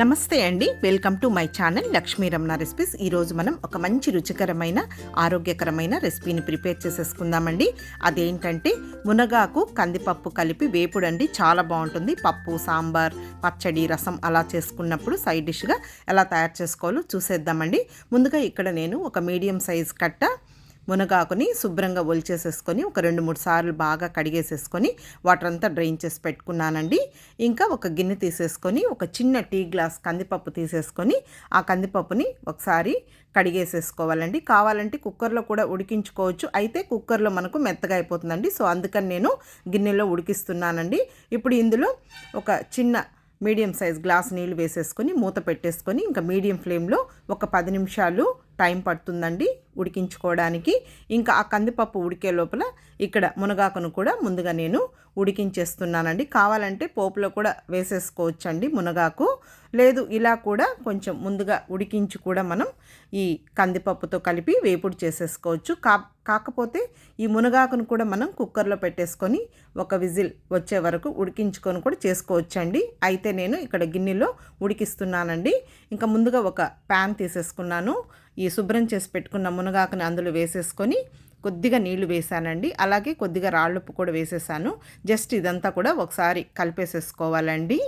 నమస్తే అండి. Welcome to my channel Lakshmi Ramana recipes. ఈరోజు మనం ఒక మంచి రుచికరమైన ఆరోగ్యకరమైన రెసిపీని ప్రిపేర్ చేసేసుకుందామండి. అదేంటంటే మునగాకు కందిపప్పు కలిపి వేపుడండి. చాలా బాగుంటుంది. పప్పు సాంబార్ పచ్చడి రసం అలా చేసుకున్నప్పుడు సైడ్ డిష్గా ఎలా తయారు చేసుకోవాలో చూసేద్దామండి. ముందుగా ఇక్కడ నేను ఒక మీడియం సైజ్ కట్ట మునగాకుని శుభ్రంగా ఒలిచేసేసుకొని ఒక రెండు మూడు సార్లు బాగా కడిగేసేసుకొని వాటర్ అంతా డ్రైన్ చేసి పెట్టుకున్నానండి. ఇంకా ఒక గిన్నె తీసేసుకొని ఒక చిన్న టీ గ్లాస్ కందిపప్పు తీసేసుకొని ఆ కందిపప్పుని ఒకసారి కడిగేసేసుకోవాలండి. కావాలంటే కుక్కర్లో కూడా ఉడికించుకోవచ్చు. అయితే కుక్కర్లో మనకు మెత్తగా అయిపోతుందండి. సో అందుకని నేను గిన్నెలో ఉడికిస్తున్నానండి. ఇప్పుడు ఇందులో ఒక చిన్న మీడియం సైజ్ గ్లాస్ నీళ్ళు వేసేసుకొని మూత పెట్టేసుకొని ఇంకా మీడియం ఫ్లేమ్లో ఒక పది నిమిషాలు టైం పడుతుందండి ఉడికించుకోవడానికి. ఇంకా ఆ కందిపప్పు ఉడికే లోపల ఇక్కడ మునగాకును కూడా ముందుగా నేను ఉడికించేస్తున్నానండి. కావాలంటే పోపులో కూడా వేసేసుకోవచ్చండి మునగాకు. లేదు ఇలా కూడా కొంచెం ముందుగా ఉడికించి కూడా మనం ఈ కందిపప్పుతో కలిపి వేపుడు చేసేసుకోవచ్చు. కా కాకపోతే ఈ మునగాకును కూడా మనం కుక్కర్లో పెట్టేసుకొని ఒక విజిల్ వచ్చే వరకు ఉడికించుకొని కూడా చేసుకోవచ్చండి. అయితే నేను ఇక్కడ గిన్నెలో ఉడికిస్తున్నానండి. ఇంకా ముందుగా ఒక ప్యాన్ తీసేసుకున్నాను. ఈ శుభ్రం చేసి పెట్టుకున్న మునగాకుని అందులో వేసేసుకొని కొద్దిగా నీళ్ళు వేసానండి అలాగే కొద్దిగా రాళ్ళుప్పు కూడా వేసేసాను. జస్ట్ ఇదంతా కూడా ఒకసారి కలిపేసేసుకోవాలండి.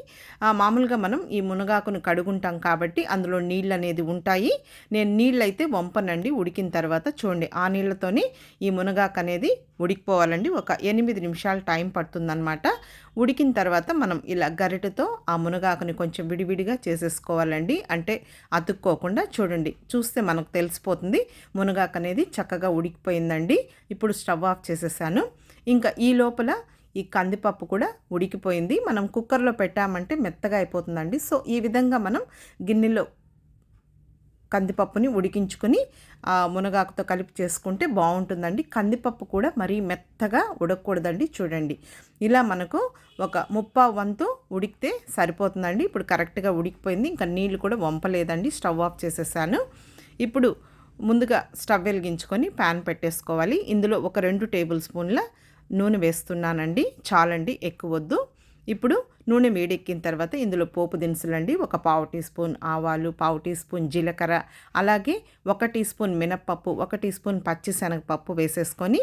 మామూలుగా మనం ఈ మునగాకును కడుగుంటాం కాబట్టి అందులో నీళ్ళు అనేది ఉంటాయి. నేను నీళ్ళు అయితే వంపనండి. ఉడికిన తర్వాత చూడండి ఆ నీళ్ళతోనే ఈ మునగాకు అనేది ఉడికిపోవాలండి. ఒక ఎనిమిది నిమిషాలు టైం పడుతుందన్నమాట. ఉడికిన తర్వాత మనం ఇలా గరిటతో ఆ మునగాకుని కొంచెం విడివిడిగా చేసేసుకోవాలండి. అంటే అతుక్కోకుండా చూడండి చూస్తే మనకు తెలిసిపోతుంది. మునగాకు అనేది చక్కగా ఉడికిపోయిందండి. ఇప్పుడు స్టవ్ ఆఫ్ చేసేసాను. ఇంకా ఈ లోపల ఈ కందిపప్పు కూడా ఉడికిపోయింది. మనం కుక్కర్లో పెట్టామంటే మెత్తగా అయిపోతుందండి. సో ఈ విధంగా మనం గిన్నెలో కందిపప్పుని ఉడికించుకొని మునగాకుతో కలిపి చేసుకుంటే బాగుంటుందండి. కందిపప్పు కూడా మరీ మెత్తగా ఉడకకూడదండి. చూడండి. ఇలా మనకు ఒక ముప్పా వంతు ఉడికితే సరిపోతుందండి. ఇప్పుడు కరెక్ట్గా ఉడికిపోయింది. ఇంకా నీళ్ళు కూడా వంపలేదండి. స్టవ్ ఆఫ్ చేసేసాను. ఇప్పుడు ముందుగా స్టవ్ వెలిగించుకొని ప్యాన్ పెట్టేసుకోవాలి. ఇందులో ఒక రెండు టేబుల్ స్పూన్ల నూనె వేస్తున్నానండి. చాలండి ఎక్కువ వద్దు ఇప్పుడు నూనె వేడెక్కిన తర్వాత ఇందులో పోపు దినుసులండి ఒక పావు టీ స్పూన్ ఆవాలు పావు టీ స్పూన్ జీలకర్ర అలాగే ఒక టీ స్పూన్ మినప్పప్పు ఒక టీ స్పూన్ పచ్చిశనగపప్పు వేసేసుకొని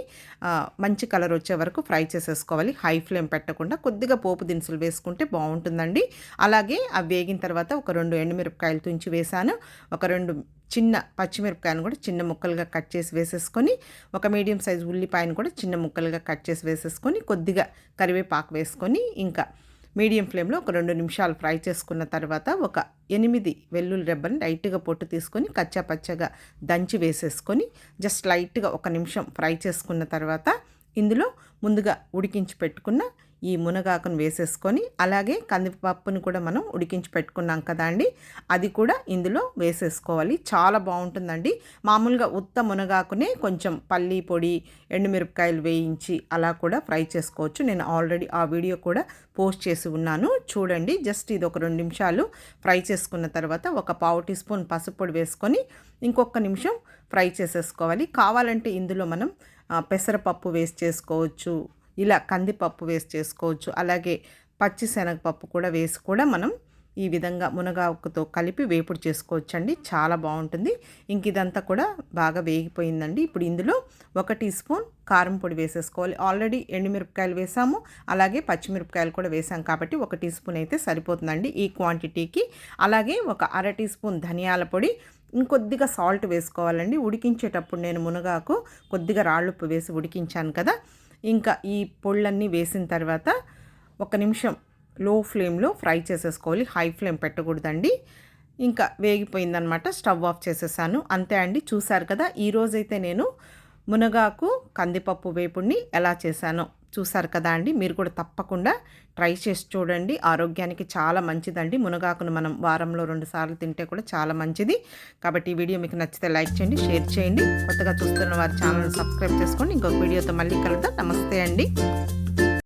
మంచి కలర్ వచ్చే వరకు ఫ్రై చేసేసుకోవాలి. హై ఫ్లేమ్ పెట్టకుండా కొద్దిగా పోపు దినుసులు వేసుకుంటే బాగుంటుందండి. అలాగే అవి వేగిన తర్వాత ఒక రెండు ఎండుమిరపకాయలు తుంచి వేసాను. ఒక రెండు చిన్న పచ్చిమిరపకాయను కూడా చిన్న ముక్కలుగా కట్ చేసి వేసేసుకొని ఒక మీడియం సైజ్ ఉల్లిపాయను కూడా చిన్న ముక్కలుగా కట్ చేసి వేసేసుకొని కొద్దిగా కరివేపాకు వేసుకొని ఇంకా మీడియం ఫ్లేమ్లో ఒక రెండు నిమిషాలు ఫ్రై చేసుకున్న తర్వాత ఒక ఎనిమిది వెల్లుల్లి రెబ్బని లైట్గా పొట్టు తీసుకొని కచ్చా పచ్చగా దంచి వేసేసుకొని జస్ట్ లైట్గా ఒక నిమిషం ఫ్రై చేసుకున్న తర్వాత ఇందులో ముందుగా ఉడికించి పెట్టుకున్న ఈ మునగాకును వేసేసుకొని అలాగే కందిపప్పుని కూడా మనం ఉడికించి పెట్టుకున్నాం కదా అండి. అది కూడా ఇందులో వేసేసుకోవాలి. చాలా బాగుంటుందండి. మామూలుగా ఉత్త మునగాకునే కొంచెం పల్లి పొడి ఎండుమిరపకాయలు వేయించి అలా కూడా ఫ్రై చేసుకోవచ్చు. నేను ఆల్రెడీ ఆ వీడియో కూడా పోస్ట్ చేసి ఉన్నాను. చూడండి జస్ట్ ఇది ఒక రెండు నిమిషాలు ఫ్రై చేసుకున్న తర్వాత ఒక పావు టీ స్పూన్ పసుపు పొడి వేసుకొని ఇంకొక నిమిషం ఫ్రై చేసేసుకోవాలి. కావాలంటే ఇందులో మనం పెసరపప్పు వేస్ట్ చేసుకోవచ్చు ఇలా కందిపప్పు వేసి చేసుకోవచ్చు. అలాగే పచ్చి శనగపప్పు కూడా వేసి కూడా మనం ఈ విధంగా మునగాకుతో కలిపి వేపుడు చేసుకోవచ్చండి. చాలా బాగుంటుంది. ఇంక ఇదంతా కూడా బాగా వేగిపోయిందండి. ఇప్పుడు ఇందులో ఒక టీ స్పూన్ కారం పొడి వేసేసుకోవాలి. ఆల్రెడీ ఎండుమిరపకాయలు వేసాము. అలాగే పచ్చిమిరపకాయలు కూడా వేసాం కాబట్టి ఒక టీ స్పూన్ అయితే సరిపోతుందండి ఈ క్వాంటిటీకి. అలాగే ఒక అర టీ స్పూన్ ధనియాల పొడి ఇంకొద్దిగా సాల్ట్ వేసుకోవాలండి. ఉడికించేటప్పుడు నేను మునగాకు కొద్దిగా రాళ్ళుప్పు వేసి ఉడికించాను కదా. ఇంకా ఈ పొళ్ళన్నీ వేసిన తర్వాత ఒక నిమిషం లో ఫ్లేమ్లో ఫ్రై చేసేసుకోవాలి. హై ఫ్లేమ్ పెట్టకూడదండి. ఇంకా వేగిపోయిందనమాట స్టవ్ ఆఫ్ చేసేసాను. అంతే అండి. చూసారు కదా ఈరోజైతే నేను మునగాకు కందిపప్పు వేపుడిని ఎలా చేశానో. చూసారు కదా అండి. మీరు కూడా తప్పకుండా ట్రై చేసి చూడండి. ఆరోగ్యానికి చాలా మంచిదండి. మునగాకును మనం వారంలో రెండు సార్లు తింటే కూడా చాలా మంచిది. కాబట్టి ఈ వీడియో మీకు నచ్చితే లైక్ చేయండి షేర్ చేయండి. కొత్తగా చూస్తున్న వారి ఛానల్ సబ్స్క్రైబ్ చేసుకోండి ఇంకొక వీడియోతో మళ్ళీ కలుద్దాం. నమస్తే అండి.